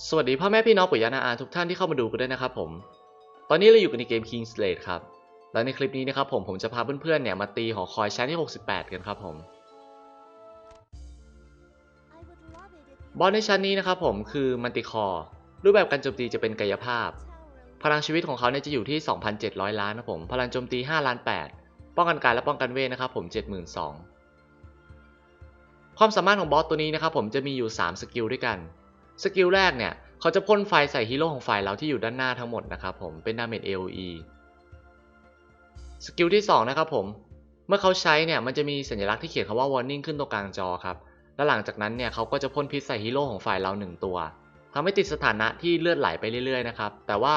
สวัสดีพ่อแม่พี่น้องปุยานาอาทุกท่านที่เข้ามาดูกันด้วยนะครับผม ตอนนี้เราอยู่กันในเกม King Slate ครับ และในคลิปนี้นะครับผมผมจะพาเพื่อนๆเนี่ยมาตีหอคอยชั้นที่ 68 กันครับผม บอสในชั้นนี้นะครับผมคือมันติคอร์รูปแบบการโจมตีจะเป็นกายภาพ พลังชีวิตของเขาเนี่ยจะอยู่ที่ 2,700 ล้านนะครับผม พลังโจมตี5ล้าน8ป้องกันกายและป้องกันเวทนะครับผม72,000ความสามารถของบอสตัวนี้นะครับผมจะมีอยู่ 3 สกิลด้วยกัน สกิลแรกเนี่ยเขาจะพ่นไฟใส่ฮีโร่ของฝ่ายเราที่อยู่ด้านหน้าทั้งหมดนะครับผมเป็นดาเมจ AOE สกิลที่2นะครับผมเมื่อเขาใช้เนี่ยมันจะมีสัญลักษณ์ที่เขียนคำว่า warning ขึ้นตรงกลางจอครับและหลังจากนั้นเนี่ยเขาก็จะพ่นพิษใส่ฮีโร่ของฝ่ายเรา 1 ตัวทำให้ติดสถานะที่เลือดไหลไปเรื่อยๆนะครับแต่ว่า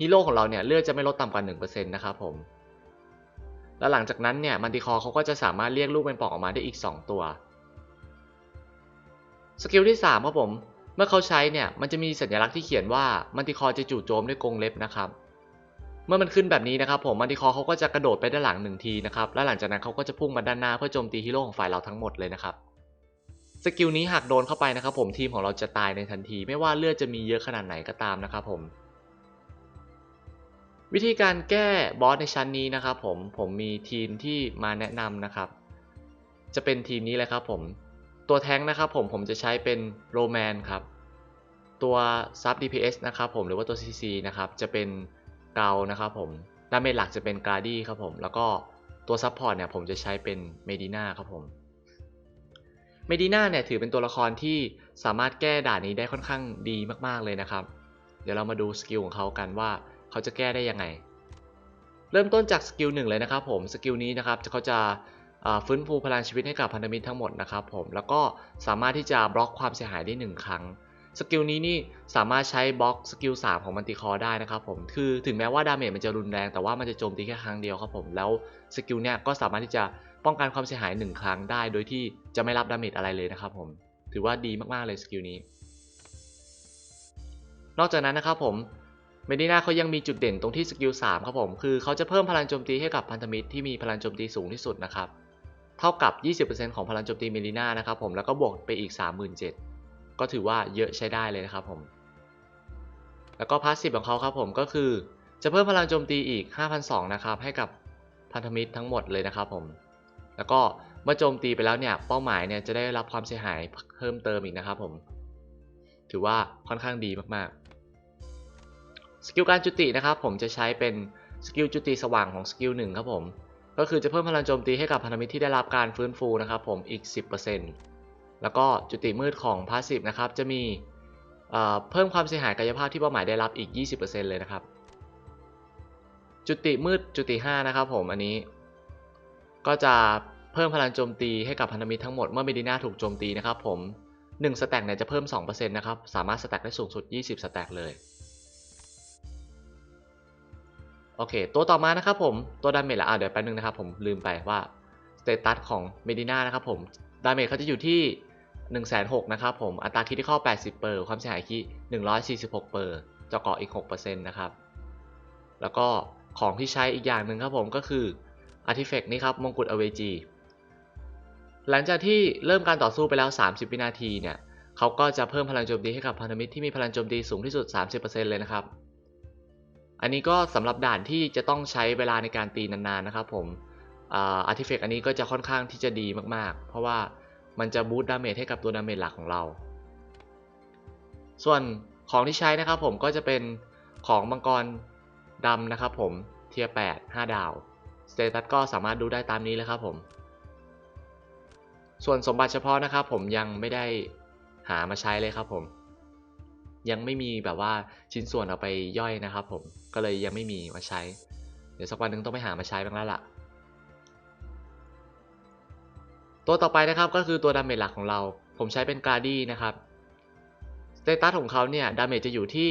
ฮีโร่ของเราเนี่ยเลือดจะไม่ลดต่ำกว่า1%นะครับผมและหลังจากนั้นเนี่ยมันติคอเขาก็จะสามารถเรียกลูกเป็นปอกออกมาได้อีก 2 ตัวสกิลที่3ครับผม เมื่อเขาใช้เนี่ยมันจะมีสัญลักษณ์ที่เขียนว่ามันติคอร์จะจู่โจมด้วยกรงเล็บนะครับ เมื่อมันขึ้นแบบนี้นะครับ ผมมันติคอร์เขาก็จะกระโดดไปด้านหลังหนึ่งทีนะครับและหลังจากนั้นเขาก็จะพุ่งมาด้านหน้าเพื่อโจมตีฮีโร่ของฝ่ายเราทั้งหมดเลยนะครับสกิลนี้หากโดนเข้าไปนะครับผมทีมของเราจะตายในทันที ไม่ว่าเลือดจะมีเยอะขนาดไหนก็ตามนะครับผม วิธีการแก้บอสในชั้นนี้นะครับผมผมมีทีมที่มาแนะนำนะครับ จะเป็นทีมนี้เลยครับผม ตัวแท้งนะครับผมผมจะใช้เป็นโรแมนครับ ตัวซับ DPS นะครับผมหรือว่าตัว CC นะครับจะเป็นเกานะครับผมดาเมจหลักจะเป็นกาดี้ครับผมแล้วก็ตัวซับพอร์ตเนี่ยผมจะใช้เป็นเมดิน่าครับผมเมดิน่าเนี่ยถือเป็นตัวละครที่สามารถแก้ด่านนี้ได้ค่อนข้างดีมากๆเลยนะครับ เดี๋ยวเรามาดูสกิลของเขากันว่าเขาจะแก้ได้ยังไง เริ่มต้นจากสกิลหนึ่งเลยนะครับผมสกิลนี้นะครับเขาจะฟื้นฟูพลังชีวิตให้กับพันธมิตรทั้งหมดนะครับผมแล้วก็สามารถที่จะบล็อกความเสียหายได้หนึ่งครั้ง สกิลนี้นี่สามารถใช้บล็อกสกิล3ของมันติคอได้นะครับผมคือถึงแม้ว่าดาเมจมันจะรุนแรงแต่ว่ามันจะโจมตีแค่ครั้งเดียวครับผมแล้วสกิลเนี่ยก็สามารถที่จะป้องกันความเสียหาย 1 ครั้งได้ โดยที่จะไม่รับดาเมจอะไรเลยนะครับผมถือว่าดีมากๆเลยสกิลนี้ นอกจากนั้นนะครับผมเมดิน่าเขายังมีจุดเด่นตรงที่สกิล3ครับผมคือเขาจะเพิ่มพลังโจมตีให้กับพันธมิตรที่มีพลังโจมตีสูงที่สุดนะครับเท่ากับ 20%ของพลังโจมตีเมดิน่านะครับผมแล้วก็บวกไปอีก 37,000 ก็ถือว่าเยอะใช้ได้เลยนะครับผม แล้วก็พาสซีฟของเขาครับผมก็คือจะเพิ่มพลังโจมตีอีก 5,200 นะครับ ให้กับพันธมิตรทั้งหมดเลยนะครับผม แล้วก็เมื่อโจมตีไปแล้วเนี่ยเป้าหมายเนี่ยจะได้รับความเสียหายเพิ่มเติมอีกนะครับผม ถือว่าค่อนข้างดีมากๆ สกิลการจุตินะครับผมจะใช้เป็นสกิลจุติสว่างของสกิลหนึ่งครับผม ก็คือจะเพิ่มพลังโจมตีให้กับพันธมิตรที่ได้รับการฟื้นฟูนะครับผมอีก 10% แล้วก็จุติมืดของพาสซีฟนะครับจะมีเพิ่มความเสียหายกายภาพที่เป้าหมายได้รับอีก 20%เลยนะครับ จุติมืดจุติ5นะครับผมอันนี้ ก็จะเพิ่มพลังโจมตีให้กับพันธมิตรทั้งหมดเมื่อเมดิน่าถูกโจมตีนะครับผม1สแต็กเนี่ยจะเพิ่ม 2%นะครับ สามารถสแต็กได้สูงสุด 20 สแต็กเลย โอเค ตัวต่อมานะครับผม ตัวดาเมจละอะเดี๋ยวแป๊บนึงนะครับผมลืมไปว่าสเตตัสของเมดิน่านะครับผม ดาเมจเขาจะอยู่ที่ 1 6 0 0 0นะครับผม อัตราคิดที่เข้า80 เปอร์ ความเสียหายคิด146 เปอร์เจาะเกาะอีก 6%นะครับ แล้วก็ของที่ใช้อีกอย่างหนึ่งครับผมก็คืออาร์ติเฟกต์นี่ครับมงกุฎอเวจีหลังจากที่เริ่มการต่อสู้ไปแล้ว 30 วินาทีเนี่ยเขาก็จะเพิ่มพลังโจมตีให้กับพันธมิตรที่มีพลังโจมตีสูงที่สุด 30%เลยนะครับ อันนี้ก็สำหรับด่านที่จะต้องใช้เวลาในการตีนานๆนะครับผมอาร์ติเฟกต์อันนี้ก็จะค่อนข้างที่จะดีมากๆ เพราะว่า มันจะบูตดาเมจให้กับตัวดาเมจหลักของเรา ส่วนของที่ใช้นะครับผมก็จะเป็นของมังกรดำนะครับผมเทียร์8 5 ดาวสเตตัสก็สามารถดูได้ตามนี้เลยครับผม ส่วนสมบัติเฉพาะนะครับผมยังไม่ได้หามาใช้เลยครับผม ยังไม่มีแบบว่าชิ้นส่วนเอาไปย่อยนะครับผมก็เลยยังไม่มีมาใช้ เดี๋ยวสักวันหนึงต้องไปหามาใช้บ้างแล้วล่ะ ตัวต่อไปนะครับก็คือตัวดาเมจหลักของเรา ผมใช้เป็นการ์ดี้นะครับสเตตัสของเขาเนี่ยดาเมจจะอยู่ที่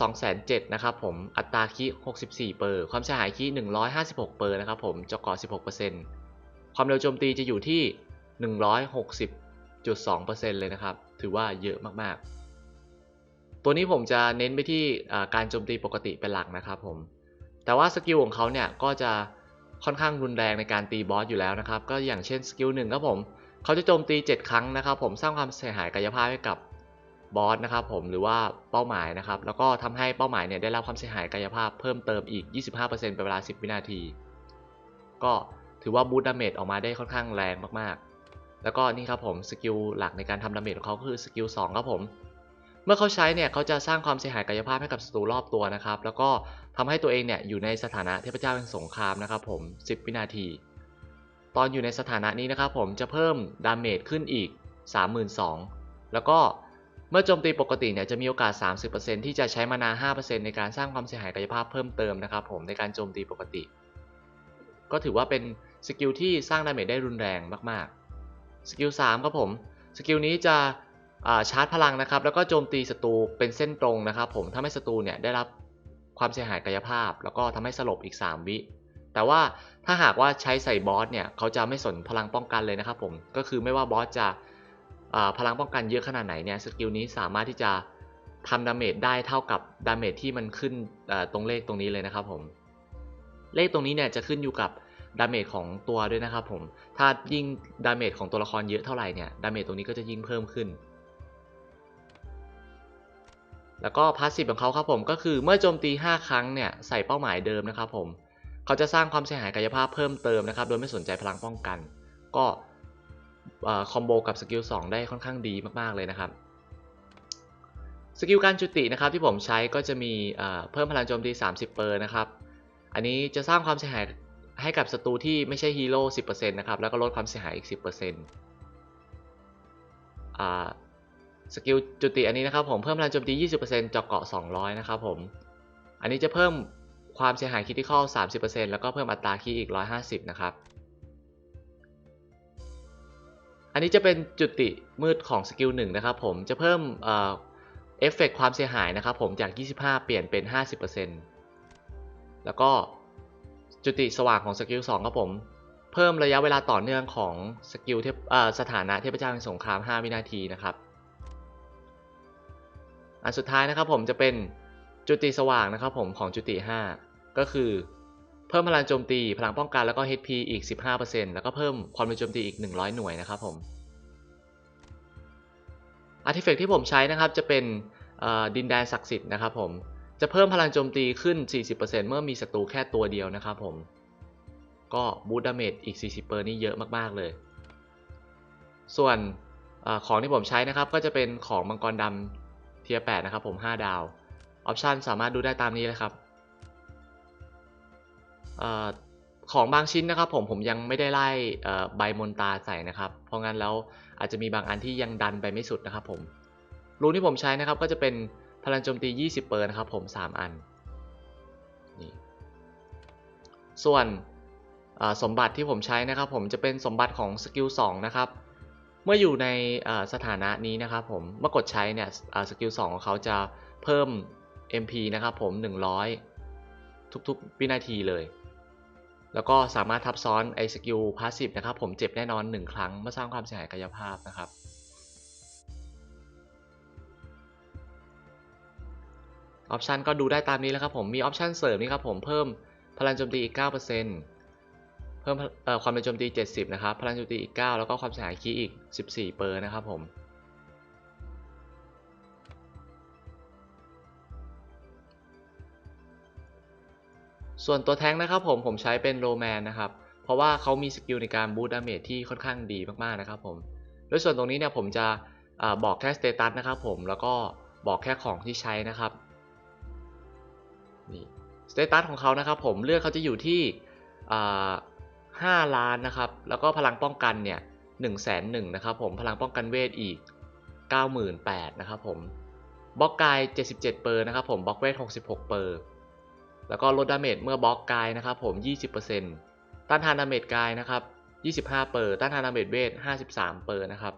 207,000นะครับผมอัตราคิ64 เปอร์ ความเสียหายคิ156 เปอร์นะครับผมเจาะเกาะ16%ความเร็วโจมตีจะอยู่ที่ 160.2%เลยนะครับ ถือว่าเยอะมากๆ ตัวนี้ผมจะเน้นไปที่การโจมตีปกติเป็นหลักนะครับผม แต่ว่าสกิลของเขาเนี่ยก็จะ ค่อนข้างรุนแรงในการตีบอสอยู่แล้วนะครับ ก็อย่างเช่นสกิลหนึ่งครับผมเขาจะโจมตี 7 ครั้งนะครับ ผมสร้างความเสียหายกายภาพให้กับบอสนะครับผมหรือว่าเป้าหมายนะครับ แล้วก็ทำให้เป้าหมายเนี่ยได้รับความเสียหายกายภาพเพิ่มเติมอีก 25%เป็นเวลา 10 วินาที ก็ถือว่าบูตดาเมจออกมาได้ค่อนข้างแรงมากๆ แล้วก็นี่ครับผมสกิลหลักในการทำดาเมจของเขาก็คือสกิล2ครับผม เมื่อเขาใช้เนี่ยเขาจะสร้างความเสียหายกายภาพให้กับศัตรูรอบตัวนะครับ แล้วก็ ทำให้ตัวเองเนี่ยอยู่ในสถานะเทพเจ้าแห่งสงครามนะครับผม 10 วินาที ตอนอยู่ในสถานะนี้นะครับผมจะเพิ่มดาเมจขึ้นอีก 32,000 แล้วก็เมื่อโจมตีปกติเนี่ยจะมีโอกาส 30%ที่จะใช้มานา 5%ในการสร้างความเสียหายกายภาพเพิ่มเติมนะครับผมในการโจมตีปกติ ก็ถือว่าเป็นสกิลที่สร้างดาเมจได้รุนแรงมากๆ สกิล3ครับผม สกิลนี้จะชาร์จพลังนะครับ แล้วก็โจมตีศัตรูเป็นเส้นตรงนะครับผมทำให้ศัตรูเนี่ยได้รับ ความเสียหายกายภาพ แล้วก็ทำให้สลบอีก 3 วิ แต่ว่าถ้าหากว่าใช้ใส่บอสเนี่ยเขาจะไม่สนพลังป้องกันเลยนะครับผมก็คือไม่ว่าบอสจะพลังป้องกันเยอะขนาดไหนเนี่ยสกิลนี้สามารถที่จะทำดาเมจได้เท่ากับดาเมจที่มันขึ้นตรงเลขตรงนี้เลยนะครับผมเลขตรงนี้เนี่ยจะขึ้นอยู่กับดาเมจของตัวด้วยนะครับผมถ้ายิ่งดาเมจของตัวละครเยอะเท่าไหร่เนี่ยดาเมจตรงนี้ก็จะยิ่งเพิ่มขึ้น แล้วก็พาสซีฟของเขาครับผมก็คือเมื่อโจมตี 5 ครั้งเนี่ยใส่เป้าหมายเดิมนะครับผมเขาจะสร้างความเสียหายกายภาพเพิ่มเติมนะครับโดยไม่สนใจพลังป้องกัน ก็คอมโบกับสกิล2ได้ค่อนข้างดีมากๆเลยนะครับสกิลการจุตินะครับที่ผมใช้ก็จะมีเพิ่มพลังโจมตี 30เปอร์นะครับ อันนี้จะสร้างความเสียหายให้กับศัตรูที่ไม่ใช่ฮีโร่10%นะครับแล้วก็ลดความเสียหายอีก 10%อ่า สกิลจุติอันนี้นะครับผมเพิ่มพลังโจมตี 20%เจาะเกาะ 200 นะครับผม อันนี้จะเพิ่มความเสียหายคิติคอล30%แล้วก็เพิ่มอัตราคีอีก 150 นะครับ อันนี้จะเป็นจุติมืดของสกิล1นะครับผม จะเพิ่มเอฟเฟกความเสียหายนะครับผมจาก 25 เปลี่ยนเป็น 50%แล้วก็จุติสว่างของสกิล2ครับผม เพิ่มระยะเวลาต่อเนื่องของสกิลเทพสถานะเทพเจ้าแห่งสงคราม 5 วินาทีนะครับ อันสุดท้ายนะครับผมจะเป็นจุติสว่างนะครับผมของจุติ 5 ก็คือ เพิ่มพลังโจมตี พลังป้องกันแล้วก็ HP อีก 15%แล้วก็เพิ่มความเร็วโจมตีอีก 100 หน่วยนะครับผมอาร์ติเฟกที่ผมใช้นะครับจะเป็นดินแดนศักดิ์สิทธิ์นะครับผมจะเพิ่มพลังโจมตีขึ้น 40%เมื่อมีศัตรูแค่ตัวเดียวนะครับผมก็บูตดาเมจอีก 40เปอร์นี่เยอะมากๆเลย ส่วนอของที่ผมใช้นะครับก็จะเป็นของมังกรดำ เทียร์8นะครับผม 5 ดาวออปชันสามารถดูได้ตามนี้เลยครับอของบางชิ้นนะครับผมผมยังไม่ได้ไล่ใบมนตาใส่นะครับ เพราะงั้นแล้วอาจจะมีบางอันที่ยังดันไปไม่สุดนะครับผมรูนที่ผมใช้นะครับก็จะเป็นพลังโจมตี 20 เปอร์นะครับผม 3 อันนี่ส่วนสมบัติที่ผมใช้นะครับผมจะเป็นสมบัติของสกิล2นะครับ เมื่ออยู่ในสถานะนี้นะครับผมเมื่อกดใช้เนี่ยสกิล2ของเขาจะเพิ่ม MP นะครับผม 100 ทุกๆวินาทีเลย แล้วก็สามารถทับซ้อนไอสกิลพาสซีฟนะครับผมเจ็บแน่นอน 1 ครั้งเมื่อสร้างความเสียหายกายภาพนะครับออปชันก็ดูได้ตามนี้แล้วครับผม มีออปชันเสริมนี่ครับผมเพิ่มพลังโจมตีอีก 9% เพิ่มความเป็นโจมตี 70 นะครับ พลังโจมตีอีก 9 แล้วก็ความเสียหายคีอีก 14 เปอร์นะครับผม ส่วนตัวแท้งนะครับผมผมใช้เป็นโรแมนนะครับ เพราะว่าเขามีสกิลในการบูตดาเมจที่ค่อนข้างดีมากๆนะครับผม โดยส่วนตรงนี้เนี่ยผมจะอบอกแค่สเตตัสนะครับผม แล้วก็บอกแค่ของที่ใช้นะครับนี่สเตตัสของเขานะครับผมเลือดเขาจะอยู่ที่ ห้าล้านนะครับ แล้วก็พลังป้องกันเนี่ยหนึ่งแสนหนึ่งนะครับผม พลังป้องกันเวทอีกเก้าหมื่นแปดนะครับผม บล็อกกายเจ็ดสิบเจ็ดเปอร์นะครับผม บล็อกเวทหกสิบหกเปอร์ แล้วก็ลดดาเมจเมื่อบล็อกกายนะครับผมยี่สิบเปอร์ต้านทานดาเมจกายนะครับยี่สิบห้าเปอร์ ต้านทานดาเมจเวทห้าสิบสามเปอร์นะครับ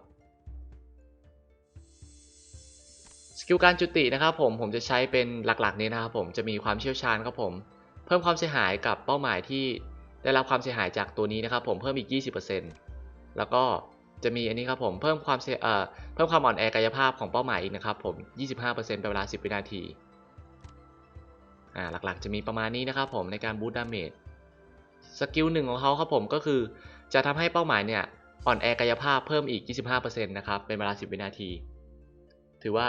สกิลการจุตินะครับผมผมจะใช้เป็นหลักๆนี้นะครับผมจะมีความเชี่ยวชาญครับผม เพิ่มความเสียหายกับเป้าหมายที่ ได้รับความเสียหายจากตัวนี้นะครับ ผมเพิ่มอีก 20%แล้วก็จะมีอันนี้ครับผมเพิ่มความเอ่อเพิ่มความอ่อนแอกายภาพของเป้าหมายอีกนะครับผม 25%เป็นเวลา 10 วินาทีอ่าหลักๆ จะมีประมาณนี้นะครับผมในการบูตดาเมจสกิลหนึ่งของเขาครับผมก็คือ จะทำให้เป้าหมายเนี่ยอ่อนแอกายภาพเพิ่มอีก 25%นะครับเป็นเวลา 10 วินาที ถือว่า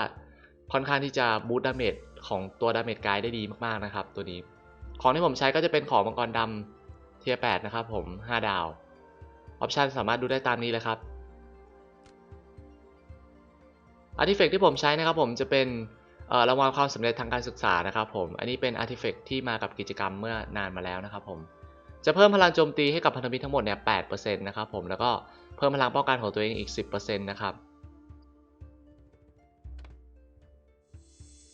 ค่อนข้างที่จะบูตดาเมจของตัวดาเมจกายได้ดีมากๆนะครับตัวนี้ ของที่ผมใช้ก็จะเป็นของมังกรดำเทียแนะครับผม 5 ดาว ออปชันสามารถดูได้ตามนี้เลยครับอาร์ติเฟกที่ผมใช้นะครับผมจะเป็นรางวัลความสำเร็จทางการศึกษานะครับผม อันนี้เป็นอาร์ติเฟกที่มากับกิจกรรมเมื่อนานมาแล้วนะครับผม จะเพิ่มพลังโจมตีให้กับพันธมิตรทั้งหมดเนี่ย8%นะครับผม แล้วก็เพิ่มพลังป้องกันของตัวเองอีก 10%นะครับ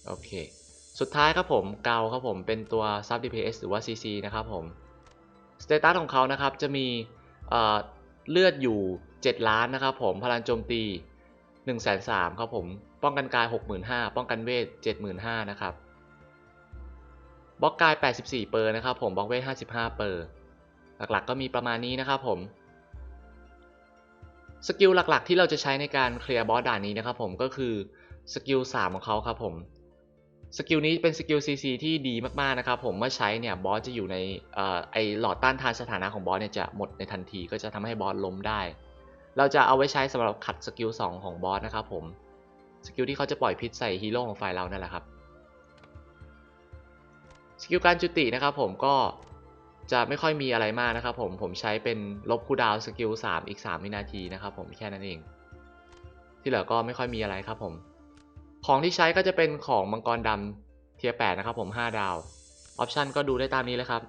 โอเค สุดท้ายครับผม เกาครับผม เป็นตัว Sub DPS หรือว่า CC นะครับผม สเตตัสของเขานะครับจะมีเเลือดอยู่ 7 ล้านนะครับผมพลังโจมตี 1 3 0 0 0ครับผมป้องกันกาย 65,000 ป้องกันเวท 75,000นะครับบล็อกกาย 84 เปอร์นะครับผมบล็อกเวท 55 เปอร์หลักๆก็มีประมาณนี้นะครับผมสกิลหลักๆที่เราจะใช้ในการเคลียร์บอสด่านนี้นะครับผมก็คือสกิล3ของเขาครับผม สกิลนี้เป็นสกิล CC ที่ดีมากๆนะครับผมเมื่อใช้เนี่ยบอสจะอยู่ในออไอหลอดต้านทานสถานะของบอสเนี่ยจะหมดในทันทีก็จะทำให้บอสล้มได้ เราจะเอาไว้ใช้สำหรับขัดสกิล2ของบอสนะครับผมสกิลที่เขาจะปล่อยพิษใส่ฮีโร่ของฝ่ายเรานั่นแหละครับสกิลการจุตินะครับผมก็จะไม่ค่อยมีอะไรมากนะครับผมผมใช้เป็นลบคูดาวสกิล3อีก 3 วินาทีนะครับผมแค่นั้นเอง ที่เหลือก็ไม่ค่อยมีอะไรครับผม ของที่ใช้ก็จะเป็นของมังกรดำเทียร์8นะครับผม 5 ดาว ออปชันก็ดูได้ตามนี้เลยครับ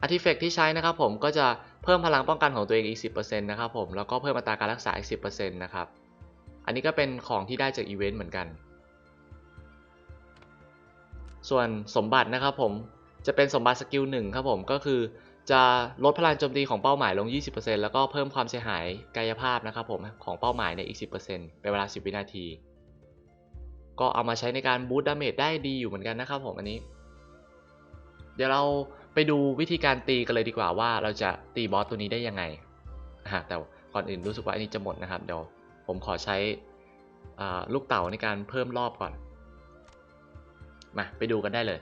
อาร์ติเฟกที่ใช้นะครับผมก็จะเพิ่มพลังป้องกันของตัวเองอีก 10%นะครับผม แล้วก็เพิ่มอัตราการรักษาอีก 10%นะครับ อันนี้ก็เป็นของที่ได้จากอีเวนต์เหมือนกัน ส่วนสมบัตินะครับผมจะเป็นสมบัติสกิลหนึ่งครับผมก็คือ จะลดพลังโจมตีของเป้าหมายลง 20%แล้วก็เพิ่มความเสียหายกายภาพนะครับผมของเป้าหมายในอีก 10%เป็นเวลา 10 วินาที ก็เอามาใช้ในการบูตดาเมจได้ดีอยู่เหมือนกันนะครับผมอันนี้ เดี๋ยวเราไปดูวิธีการตีกันเลยดีกว่าว่าเราจะตีบอสตัวนี้ได้ยังไงฮะแต่ก่อนอื่นรู้สึกว่าอันนี้จะหมดนะครับเดี๋ยวผมขอใช้ลูกเต๋าในการเพิ่มรอบก่อน มาไปดูกันได้เลย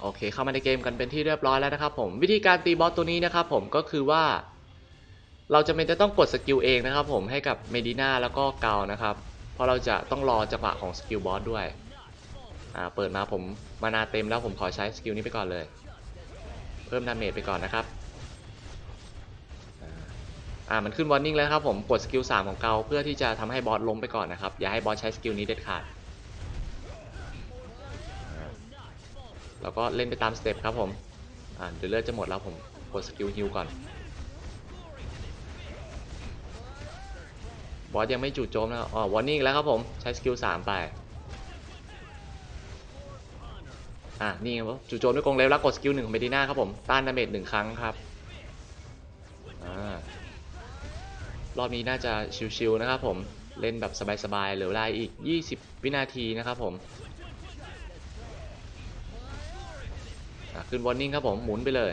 โอเคเข้ามาในเกมกันเป็นที่เรียบร้อยแล้วนะครับผมวิธีการตีบอสตัวนี้นะครับผมก็คือว่า เราจะไม่จะต้องกดสกิลเองนะครับผมให้กับเมดิน่าแล้วก็เกานะครับเพราะเราจะต้องรอจังหวะของสกิลบอสด้วยอ่าเปิดมาผมมานาเต็มแล้วผมขอใช้สกิลนี้ไปก่อนเลย เพิ่มดาเมจไปก่อนนะครับอ่ามันขึ้นวอร์นิ่งแล้วครับผมกดสกิล3ของเกาเพื่อที่จะทำให้บอสล้มไปก่อนนะครับอย่าให้บอสใช้สกิลนี้เด็ดขาด แล้วก็เล่นไปตามสเต็ปครับผม อ่าเดี๋ยวเลือดจะหมดแล้วผมกดสกิลฮิลก่อน บอสยังไม่จู่โจมนะอ๋อวอร์นิ่งแล้วครับผมใช้สกิล3ไป อะนี่ครับจู่โจมด้วยกรงเล็บแล้วกดสกิลหนึ่งของเมดิน่าครับผมต้านดาเมจหนึ่งครั้งครับ อ่ารอบนี้น่าจะชิวๆนะครับผมเล่นแบบสบายๆเหลือเวลาอีก 20 วินาทีนะครับผม อะ ขึ้นวอร์นิ่งครับผมหมุนไปเลย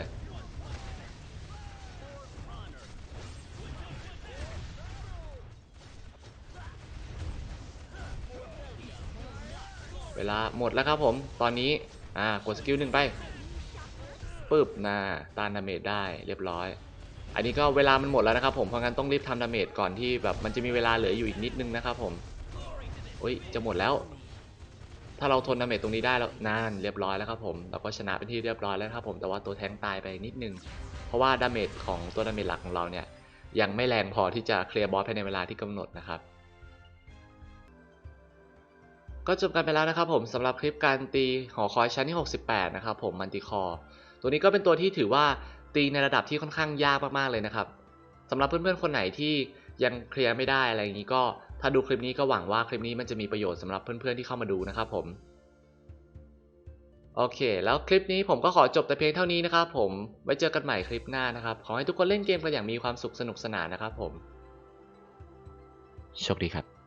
เวลาหมดแล้วครับผมตอนนี้อ่ากดสกิลหนึ่งไปปึ๊บนะต้านดาเมจได้เรียบร้อย อันนี้ก็เวลามันหมดแล้วนะครับผมเพราะงั้นต้องรีบทำดาเมจก่อนที่แบบมันจะมีเวลาเหลืออยู่อีกนิดนึงนะครับผมโอ้ยจะหมดแล้ว ถ้าเราทนดาเมจตรงนี้ได้แล้วนานเรียบร้อยแล้วครับผมเราก็ชนะเป็นที่เรียบร้อยแล้วครับผมแต่ว่าตัวแทงตายไปนิดนึง เพราะว่าดาเมจของตัวดาเมจหลักของเราเนี่ยยังไม่แรงพอที่จะเคลียร์บอสภายในเวลาที่กำหนดนะครับก็จบกันไปแล้วนะครับผมสำหรับคลิปการตีหอคอยชั้นที่ 68 นะครับผมมันติคอ ตัวนี้ก็เป็นตัวที่ถือว่าตีในระดับที่ค่อนข้างยากมากๆเลยนะครับสำหรับเพื่อนๆคนไหนที่ยังเคลียร์ไม่ได้อะไรอย่างนี้ก็ ถ้าดูคลิปนี้ก็หวังว่าคลิปนี้มันจะมีประโยชน์สำหรับเพื่อนๆที่เข้ามาดูนะครับผมโอเค แล้วคลิปนี้ผมก็ขอจบแต่เพียงเท่านี้นะครับผม ไว้เจอกันใหม่คลิปหน้านะครับ ขอให้ทุกคนเล่นเกมกันอย่างมีความสุขสนุกสนานนะครับผม โชคดีครับ